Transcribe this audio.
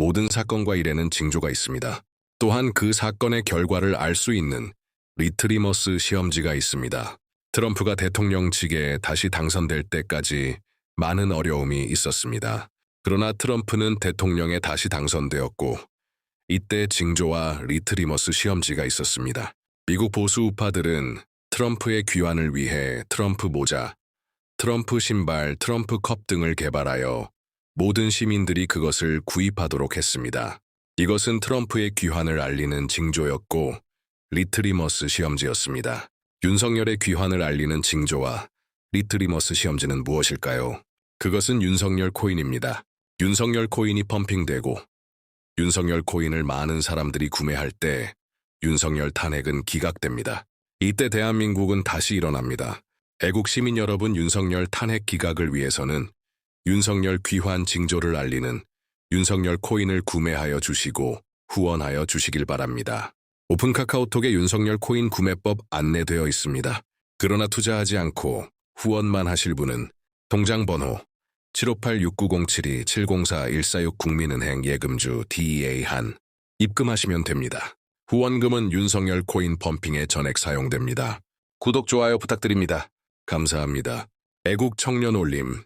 모든 사건과 일에는 징조가 있습니다. 또한 그 사건의 결과를 알 수 있는 리트리머스 시험지가 있습니다. 트럼프가 대통령직에 다시 당선될 때까지 많은 어려움이 있었습니다. 그러나 트럼프는 대통령에 다시 당선되었고 이때 징조와 리트리머스 시험지가 있었습니다. 미국 보수 우파들은 트럼프의 귀환을 위해 트럼프 모자, 트럼프 신발, 트럼프 컵 등을 개발하여 모든 시민들이 그것을 구입하도록 했습니다. 이것은 트럼프의 귀환을 알리는 징조였고 리트리머스 시험지였습니다. 윤석열의 귀환을 알리는 징조와 리트리머스 시험지는 무엇일까요? 그것은 윤석열 코인입니다. 윤석열 코인이 펌핑되고 윤석열 코인을 많은 사람들이 구매할 때 윤석열 탄핵은 기각됩니다. 이때 대한민국은 다시 일어납니다. 애국 시민 여러분 윤석열 탄핵 기각을 위해서는 윤석열 귀환 징조를 알리는 윤석열 코인을 구매하여 주시고 후원하여 주시길 바랍니다. 오픈 카카오톡에 윤석열 코인 구매법 안내되어 있습니다. 그러나 투자하지 않고 후원만 하실 분은 통장 번호 758-6907-704-146 국민은행 예금주 DEA 한 입금하시면 됩니다. 후원금은 윤석열 코인 펌핑에 전액 사용됩니다. 구독, 좋아요 부탁드립니다. 감사합니다. 애국 청년 올림